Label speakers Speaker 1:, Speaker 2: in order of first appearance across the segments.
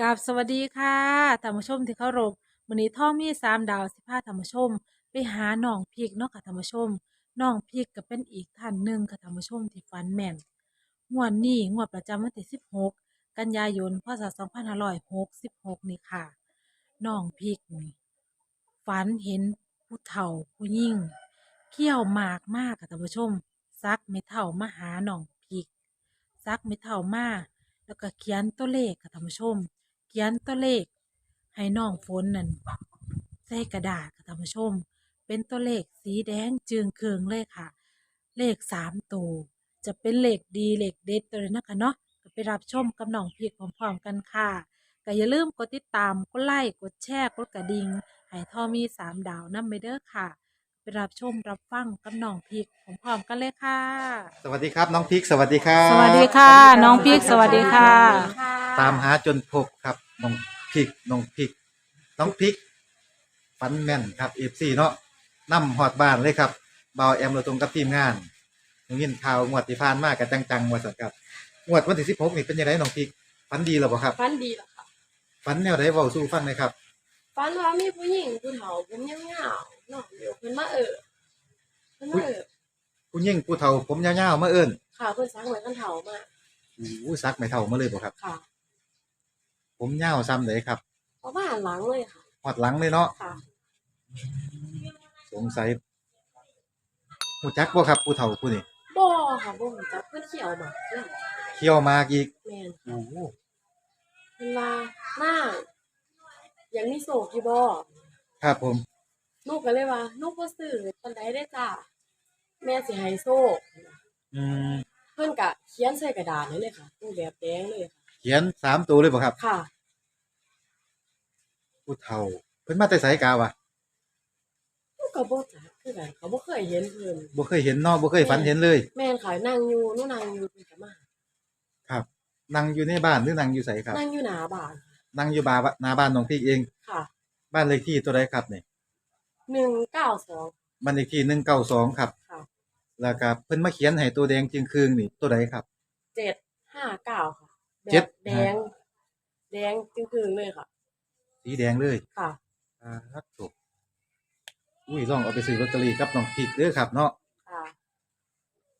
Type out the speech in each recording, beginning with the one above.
Speaker 1: กับสวัสดีค่ะท่านผู้ชมที่เคารพมื้อนี้ท่อมีสามดาวสิพาท่านผู้ชม ไปหาน้องพริกเนาะค่ะท่านผู้ชมน้องพริกก็เป็นอีกท่านหนึ่งค่ะท่านผู้ชมที่ฝันแม่นงวดนี้งวดประจำวันที่16กันยายนพศ2566นี่ค่ะน้องพริกนี่ฝันเห็นผู้เฒ่าผู้ยิ่งเขี้ยวหมากมากค่ะท่านผู้ชมซักไม่เท่ามาหาน้องพริกซักไม่เท่ามาแล้วก็เขียนตัวเลขค่ะท่านผู้ชม เขียนตัวเลข ให้น้องฝนนั่นใส่กระดาษค่ะท่านผู้ชม เป็นตัวเลขสีแดงจึงเคืองเลยค่ะ เลขสามตัวจะเป็นเลขดีเลขเด็ดตัวเลยนะคะเนาะก็ไปรับชมกับน้องพีกพร้อมๆกันค่ะก็อย่าลืมกดติดตามกดไลค์กดแชร์กดกระดิ่งให้ทอมีสามดาวนั่ไปเด้อค่ะ รับชมรับฟังกับน้องพีกพร้อมๆกันเลยค่ะ
Speaker 2: สวัสดีครับน้องพริกสวัสดีครับ
Speaker 1: สวัสดีค่ะ น้องพีกสวัสดีค่ะ
Speaker 2: ตามหาจนพบครับน้องพริกน้องพริกน้องพริกฟันแม่นครับเอฟซีเนาะนํหอดบ้านเลยครับเบาวแอมเราตรงกับทีมงานหนูยินข่าวงวดที่ผ่านมากันจังๆว่าสักครับงวดวันที่สิบหกนี่เป็นยังไงน้องพริกฟันดีหรือเปล่าครับ
Speaker 3: ฟันดีเหรอค่ะ
Speaker 2: ฟันแนวไหนเบาสู้ฟังหน่อยครับ
Speaker 3: ฟันว่ามีผู้หญิงผู้เฒ่าผมยาวๆ เนาะเดี๋ยวเพิ่นมาเออเพิ่นมาเออ
Speaker 2: ผู้ยิ่งผู้เฒ่าผมยาวๆมาเอิ้น
Speaker 3: ค่ะเพิ่นสังไว้กันเฒ่ามา
Speaker 2: อู้ซักไม่เท่ามาเลยบ่ครับ
Speaker 3: ค่ะ
Speaker 2: ผมยาวซ้ำเลยครับ
Speaker 3: เพราะว่าหลังเลยค่ะ
Speaker 2: หอดหลังเลยเนาะ
Speaker 3: ค่ะ
Speaker 2: สงสัยหูจักบ่ครับผู้เฒ่าผู้นี่
Speaker 3: บ่ค่ะบ่รู้จักเพิ่นเขียวมาเรื่อง
Speaker 2: เคี่ยวมากอีก
Speaker 3: แม่น
Speaker 2: โอ้โห
Speaker 3: เพิ่นว่าน้างยังมีโศกอยู่บ่
Speaker 2: ครับผม
Speaker 3: ลูกก็เลยว่าลูกบ่ซื้อปานใดได้จ้าแม่สิให้โซก
Speaker 2: อืม
Speaker 3: เพิ่นก็เขียนใส่กระดาษเลยเลยค่ะรูปแบบแดงเลยค่ะ
Speaker 2: เขียนสามตัวเลยบ่ครับ
Speaker 3: ค่ะ
Speaker 2: ผู้เฒ่า เพิ่นมาแต่ไสกาวะ
Speaker 3: ลูกก็บ่จักคือกันเขาบ่เคยเห็นเพิ่น
Speaker 2: บ่เคยเห็นเนาะบ่เคยฝันเห็นเลย
Speaker 3: แม่นค่ะนั่งอยู่หนูนั่งอยู่เพิ่นก็มา
Speaker 2: ครับนั่งอยู่ในบ้านหรือนั่งอยู่ไสครับ
Speaker 3: นั่งอยู่หน้าบ้าน
Speaker 2: นั่งอยู่บาหน้าบ้านน้องพี่เอง
Speaker 3: ค่ะ
Speaker 2: บ้านเลขที่ตัวใดครับนี่
Speaker 3: หนึ่งเก้าสอง
Speaker 2: บ้านเลขที่192ครับ
Speaker 3: ค่ะ
Speaker 2: แล้วก็เพิ่นมาเขียนให้ตัวแดงจึงคืงนี่ตัวใดครับ
Speaker 3: เจ็ดห้าเก้าค่ะแบ
Speaker 2: เจ็ด
Speaker 3: บแดง แดงจึงคืนเลยค่ะ
Speaker 2: สีแดงเลย
Speaker 3: ค่ะ
Speaker 2: อ่าครับถูกอุ้ยลองเอาไปซื้อลอตเตอรี่กับน้องพี่เด้อครับเนาะ
Speaker 3: ค่ะ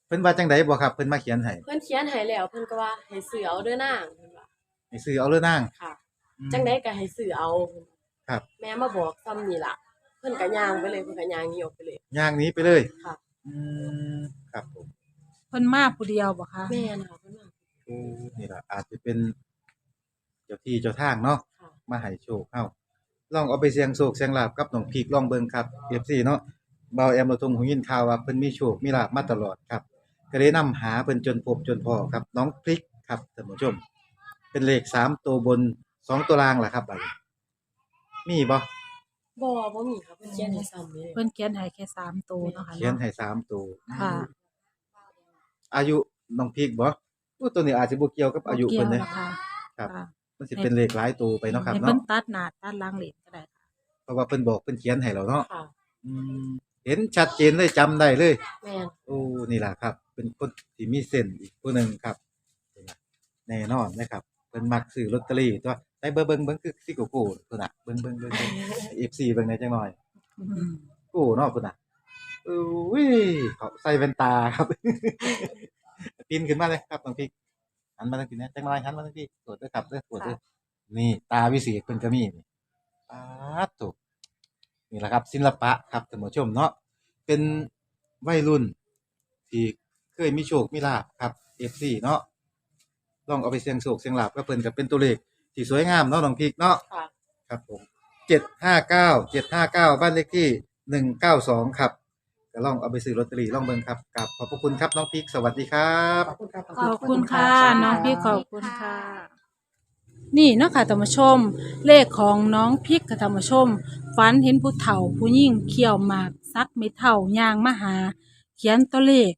Speaker 2: เพิ่นว่าจังไดบ่ครับ เพิ่นมาเขียนให้
Speaker 3: เพื่อนเขียนให้แล้วเพื่อนก็ว่าให้ซื้อเอาเด้อนางเพิ่นว่า
Speaker 2: ให้ซื้อเอาเลยนาง
Speaker 3: ค่ะ
Speaker 2: อืม
Speaker 3: จังได้ก็ให้ซื้อเอาเพิ่นว่า
Speaker 2: ครับ
Speaker 3: แม่มาบอกซ้ำนี่ล่ะเพื่อนก็ย่างไปเลยเพื่อนก็ย่างหนี้ออกไปเลย
Speaker 2: ย่างหนี้ไปเลย
Speaker 3: ค่ะ
Speaker 2: อืมครับผม
Speaker 1: เพิ่นมาผู้เดียวบ่คะ
Speaker 3: แม่นะคะเพื่อนมา
Speaker 2: โอ้นี่ล่ะอาจจะเป็น เจ้าที่เจ้าทางเนาะ
Speaker 3: ค่ะ
Speaker 2: มาให้โชคเฮาลองเอาไปเสี่ยงโชคเสี่ยงลาบกับน้องพีกลองเบิ่งครับ FC เนาะเบาแอมเราทงหูยินข่าวว่าเพิ่นมีโชคมีลาบมาตลอดครับ ก็เลยนำหาเพิ่นจนพบจนพอครับ น้องพริกครับท่านผู้ชม เป็นเลขสามตัวบนสองตัวล่างล่ะครับบัดนี้มีบ่
Speaker 3: บ่บ่มีค่ะเพื่อนเขียนให้ซ้ำนี่เลย
Speaker 1: เพิ่นเขียนให้แค่สามตัวเนาะค่ะ
Speaker 2: เขียน
Speaker 1: เนาะ
Speaker 2: ให้สามตัว
Speaker 1: ค่ะ
Speaker 2: อายุน้องพริกบ่อู้ตัวนี้อาจจะบ่เกี่ยวกับอายุ
Speaker 1: เกี่ย
Speaker 2: เพิ่
Speaker 1: วน
Speaker 2: เด้
Speaker 1: นะคะ
Speaker 2: ครับ
Speaker 1: ค่ะ
Speaker 2: มันสิเป็นเลขหลายตัวไปเนาะครับ
Speaker 1: ให้
Speaker 2: เนาะ
Speaker 1: เพิ่นตัดหน้าตัดหลังเหรียญก็ได้ค่ะ
Speaker 2: เพราะว่าเพิ่นบอกเพิ่นเขียนให้เราเนาะ
Speaker 3: ค่ะ
Speaker 2: อืมเห็นชัดเจนเลยจำได้เลย
Speaker 3: แม่น
Speaker 2: โอ้นี่ล่ะครับ เป็นคนที่มีเส้นอีกผู้หนึ่งครับนี่ล่ะแน่นอนนะครับเพิ่นมักซื้อลอตเตอรี่ตัว ได้เบิ่งเบิ่งเบิ่งคือสิโกโก้พุ่นน่ะเบิ่งเบิ่งเบิ่งเบิ่ง FC เบิ่งได้จังหน่อย
Speaker 1: อืม
Speaker 2: โอ้เนาะพุ่นน่ะอุ้ยเขาใส่แว่นตาครับปีนขึ้นมาเลยครับน้องพี่หันมาทางพี่นะจังหน่อยหันมาทางพี่ตรวจด้วยครับเด้อตรวจด้วยนี่ตาวิเศษเพิ่นก็มีนี่ปาดถูกนี่แหละครับ ศิลปะครับท่านผู้ชมเนาะเป็นวัยรุ่น ที่เคยมีโชคมีลาภครับ FC เนาะลองเอาไปเสี่ยงโชคเสี่ยงลาภก็เพิ่นก็เป็นตัวเลข ที่สวยงามเนาะน้องพีกเนาะ
Speaker 3: ค่ะ
Speaker 2: ครับผมเจ็ดห้าเก้าเจ็ดห้าเก้าบ้านเลขที่หนึ่งเก้าสองครับก็ลองเอาไปซื้อลอตเตอรี่ลองเบิ่งครับกับขอบพระคุณครับน้องพีกสวัสดีครับ
Speaker 1: ขอบคุณค่ะ น้องพี่ขอบคุณค่ะ นี่เนาะค่ะท่านผู้ชม เลขของน้องพริกค่ะท่านผู้ชม ฝันเห็นผู้เฒ่าผู้ยิ่งเขี่ยวหมากซักไม่เท่ายางมาหา เขียนตัวเลข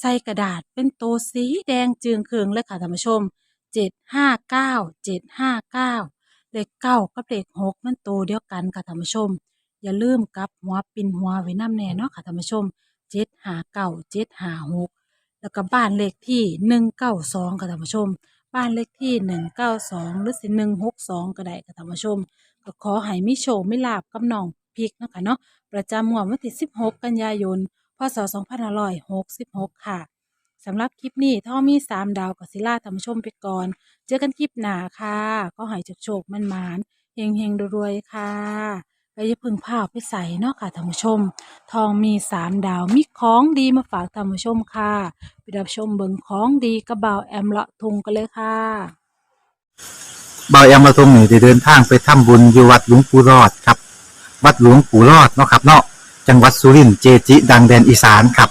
Speaker 1: ใส่กระดาษเป็นตัวสีแดงจึงเคืองเลยค่ะท่านผู้ชม เจ็ดห้าเก้าเจ็ดห้าเก้าเลขเก้ากับเลขหกมันโตเดียวกันค่ะท่านผู้ชม อย่าลืมกลับหัวปินหัวไว้น้ำแน่เนาะค่ะท่านผู้ชมเจ็ดห้าเก้าเจ็ดห้าหกแล้วก็บ้านเลขที่หนึ่งเก้าสองค่ะท่านผู้ชม บ้านเลขที่หนึ่งเก้าสองหรือสิหนึ่งหกสองก็ได้ค่ะท่านผู้ชม ก็ขอให้มีโชคมีลาบกับน้องพริกนะคะเนาะประจำงวดวันที่สิบหกกันยายนพศสองพันห้าร้อยหกสิบหกค่ะ สำหรับคลิปนี้ท่อมีสามดาวกับศิลาท่านผู้ชมไปก่อน เจอกันคลิปหน้าค่ะก็ให้โชคมันมานเฮงเฮงรวยๆค่ะก็อย่าพึ่งพาไปใส่เนาะค่ะท่านผู้ชม ทองมีสามดาวมีของดีมาฝากท่านผู้ชมค่ะไปรับชมเบิงของดีกระเบาวแอมเลาะทุงกันเลยค่ะ
Speaker 2: เบาแอมมาตรงนี้ได้เดินทางไปทำบุญอยู่วัดหลวงปู่รอดครับ วัดหลวงปู่รอดเนาะครับเนาะจังหวัดสุรินทร์เจจิ ดังแดนอีสานครับ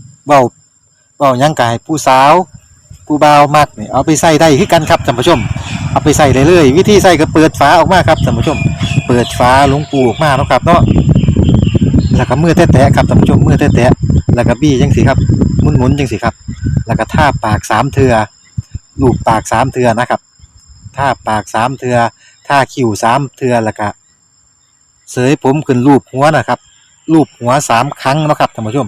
Speaker 2: เบาเบายังกายผู้สาว ผู้บ่าวมักนี่เอาไปใส่ได้คือกันครับท่านผู้ชม เอาไปใส่ได้เลย วิธีใส่ก็เปิดฝาออกมาครับท่านผู้ชม เปิดฝาหลวงปูออกมาเนาะครับเนาะแล้วก็มือแตะๆครับท่านผู้ชมมือแตะๆแล้วก็บี้จังสิครับหมุนๆจังสิครับ แล้วก็ท่าปากสามเทือลูบปากสามเทือนะครับท่าปากสามเทือท่าคิ้วสามเทือแล้วก็เสยผมขึ้นรูปหัวนะครับรูปหัวสามครั้งนะครับท่านผู้ชม